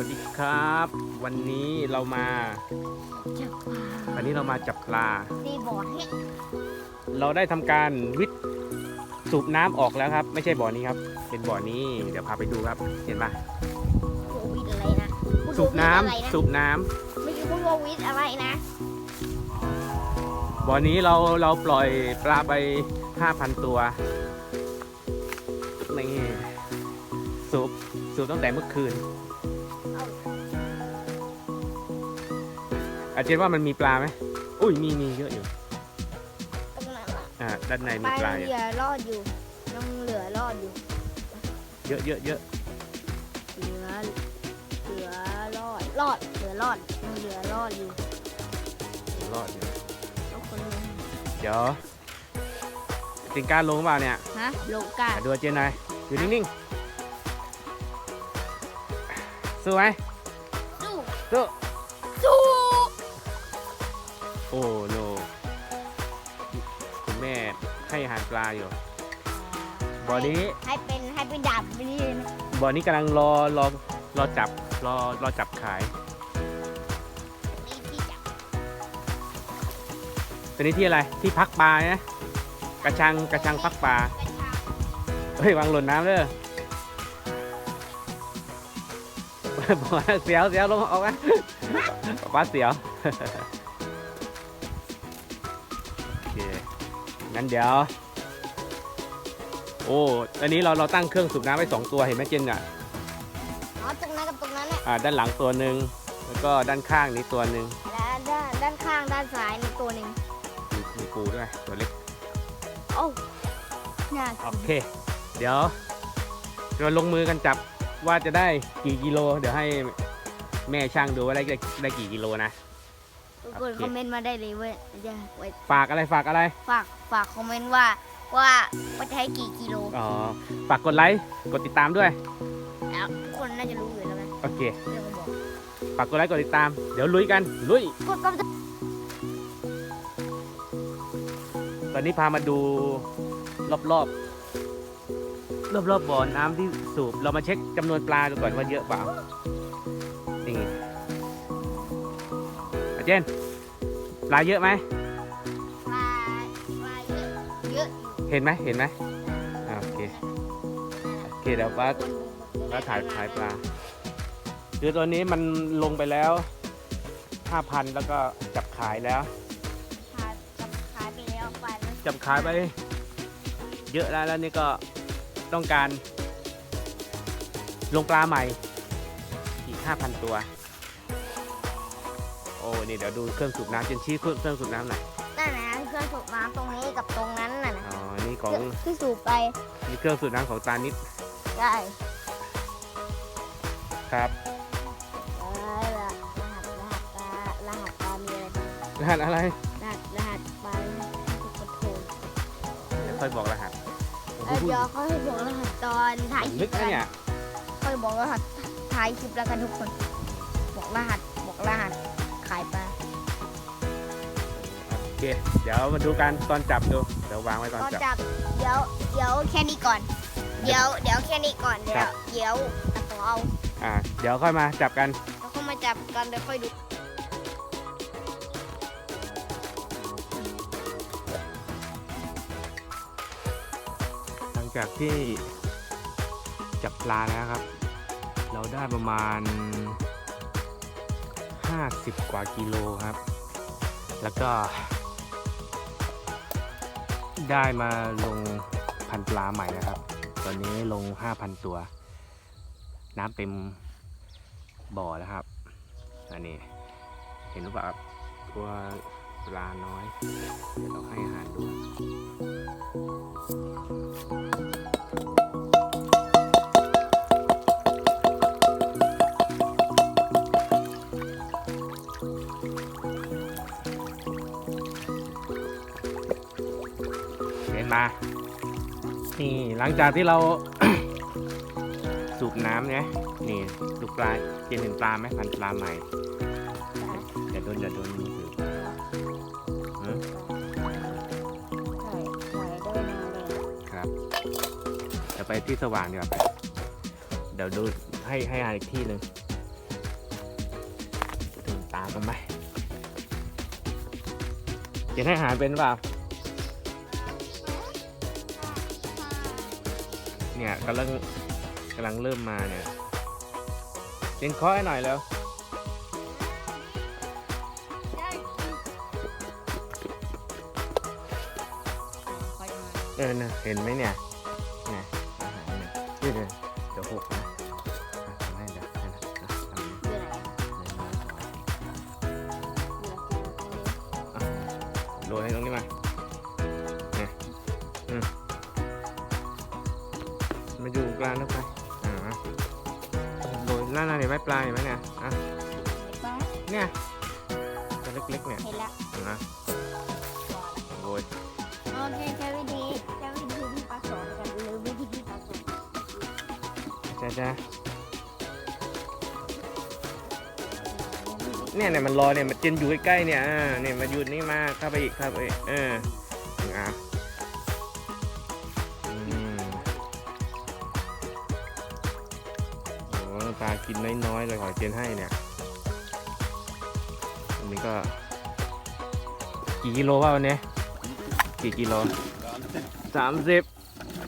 วัสดีครับ วันนี้เรามา จับปลาวันนี้เรามาจับปลา ดีบอดให้เราได้ทำการวิทย์สูบน้ำออกแล้วครับ ไม่ใช่บ่อนี้ครับ เป็นบ่อนี้ เดี๋ยวพาไปดูครับ เห็นปะโควิดอะไรนะคุณสูบน้ำโควิดอะไรนะสูบน้ำไม่ใช่คุณโควิดอะไรนะบ่อนี้เราเราปล่อยปลาไป 5,000 ตัวนี่สูบสูบตั้งแต่เมื่อคืน อาจารย์ว่ามันมีปลาไหมอุ้ยมีมีเยอะอยู่ตรงนั้นอะอ่าด้านในปมีลาปลาเหอยู่ลือรอดอยู่ยังเหลือรอดอยู่ เยอะเยอะเยอะเหลือเหลือรอดรอดเหลือรอดยังเหลือรอดอยู่รอดอยู่แล้วคนนึงเดี๋ยวติงการลงเปล่าเนี่ยฮะโลกาอะดูอาเจนหน่อยอยู่นิ่งๆสู้ไหมสู้สู้สู้ โอ้โนคุณแม่ให้อาหารปลาอยู่บ่อนี้ให้เป็นให้เป็นดาบไปนี่เลยนะบ่อนี้กำลังรอรอรอจับรอรอจับขายนี่ที่จับตัวนี้ที่อะไรที่พักปลานะกระชังกระชังพักปลากระชังเฮ้ยวางหล่นน้ำเด้อบอกว่าเสียวเสียวลงออกมาปลาเสียว งั้นเดี๋ยว โอ้อันนี้เราเราตั้งเครื่องสูบน้ำไว้สองตัวเห็นไหมเจนอะอ๋อตรงนั้นกับตรงนั้นแหละอ่าด้านหลังตัวหนึ่งแล้วก็ด้านข้างนี้ตัวหนึ่งและด้านด้านข้างด้านซ้ายนี่ตัวหนึ่งมีมีปูด้วยตัวเล็กโอ้น่าโอกินเค เดี๋ยว เราลงมือกันจับว่าจะได้กี่กิโล เดี๋ยวให้แม่ช่างดูว่าได้ได้กี่กิโลนะ ทุกคนโอเค คอมเมนต์มาได้เลยเว้ยจะไว้ฝากอะไรฝากอะไร ฝากฝากคอมเมนต์ว่าว่าว่าจะให้กี่กิโลอ๋อ ฝากกดไลค์ กดติดตามด้วย แล้วทุกคนน่าจะรู้อยู่แล้วไหมโอเค เรื่องของบอกฝากกดไลค์ กดติดตาม เดี๋ยวลุยกัน ลุย กดกำลังตอนนี้พามาดูรอบรอบรอบรอบๆบ่อน้ำที่สูบ เรามาเช็คจำนวนปลาดูก่อนว่าเยอะเปล่า นี่อาเจน ปลาเยอะไหมปลาปลาเยอะเยอะอยู่เห็นไหมเห็นไหมอ่าโอเคโอเคเดี๋ยวป้าคนดูแล้วถ่ายถ่ายปลาคือตัวนี้มันลงไปแล้วห้าพันแล้วก็จับขายแล้วขายจับขายไปแล้วไปแล้วจับขายไป เยอะแล้วแล้วนี่ก็ต้องการ ลงปลาใหม่อีกห้าพันตัวโอ้นี่เดี๋ยวดูเครื่องสูบน้ำเจนชี้เครื่องเครื่องสูบน้ำหน่อยนั่นนะเครื่องสูบน้ำตรงนี้กับตรงนั้นน่ะนะอ๋อนี่ของที่สูบไปนี่เครื่องสูบน้ำของตานิดได้ครับเออรหัสรหัสปลารหัสปลามีอะไรบ้างรหัสอะไรรหัสรหัสปลาถูกคอนโทรลเดี๋ยวค่อยบอกรหัสโอ้เออโหเดี๋ยวเขาให้บอกรหัสตอนถ่ายคลิลึปกนะเนี่ยค่อยบอกรหัสถ่ายคลิปแล้วกันทุกคน บอกรหัสบอกรหัส ขายปลาโอเค เดี๋ยวมาดูกันตอนจับดู เดี๋ยววางไว้ตอนก็จับ จับเดี๋ยวเดี๋ยวแค่นี้ก่อน เดี๋ยวเดี๋ยวแค่นี้ก่อนเดี๋ครัยวบ เดี๋ยวตัดต่อเอาอ่า เดี๋ยวค่อยมาจับกัน แล้วก็มาจับกันเดี๋ยวค่อยดู หลังจากที่จับปลาแล้วครับ เราได้ประมาณ 50 กว่ากิโลครับ แล้วก็ ได้มาลงพันปลาใหม่นะครับ ตอนนี้ลง 5,000 ตัว น้ำเต็มบ่อแล้วครับ อันนี้ เห็นหรือเปล่าครับตัวปลาน้อย เดี๋ยวเราให้อาหารดูานี่หลังจากที่เรา สูบน้ำเนี่ยนี่ดูปลาเจนเห็นปลาไหมพันปลาใหม่อย่าโดนอย่าโดนมือถือหือใช่ใช่ได้มาเลยครับเดี๋ยวไปที่สว่างดีกว่าไปเดี๋ยวดูให้ให้อ่านอีกที่หนึ่งกันไหมเจนให้อาหารเป็นเปล่า เนี่ยกำลังกำลังเริ่มมาเนี่ยเจนเคาะให้หน่อยแล้วคอยมาเออนะเห็นไหมเนี่ยเนี่ยอาหารเนี่ยเดี๋ยวเดี๋ยวเดี๋ยวหกนะทำให้เดี๋ยวให้นะอะทำเลยคืออะไรน้อยๆก่อนโรยให้ตรงนี้มาาอยู่กลางแล้วไปอ่าโรยหน้าหน้าเห็นไหมปลายเห็นไหมเนี่ยอะป้าเนี่ยตัวเล็กๆเนี่ยเห็นละนะโรยโอเคใช้วิธีใช้วิธีที่ป้าสอนกันหรือวิธีที่ป้าสอนจ้าจ้าเนี่ยเนี่ยมันรอเนี่ยมันเจนอยู่ใกล้ๆเนี่ยอ่าเนี่ยมาอยู่นี่มาเข้าไปอีกเข้าไปอีกเอออะ โอ้ตากินน้อยๆเลยขอเจนให้เนี่ยอันนี้ก็ กี่กิโลวะวันนี้กี่กิโลสามสิบ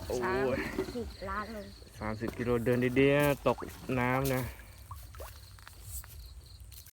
โอ้สามยสิบล้านเลยสามสิบกิโลเดินดีๆนะตกน้ำนะ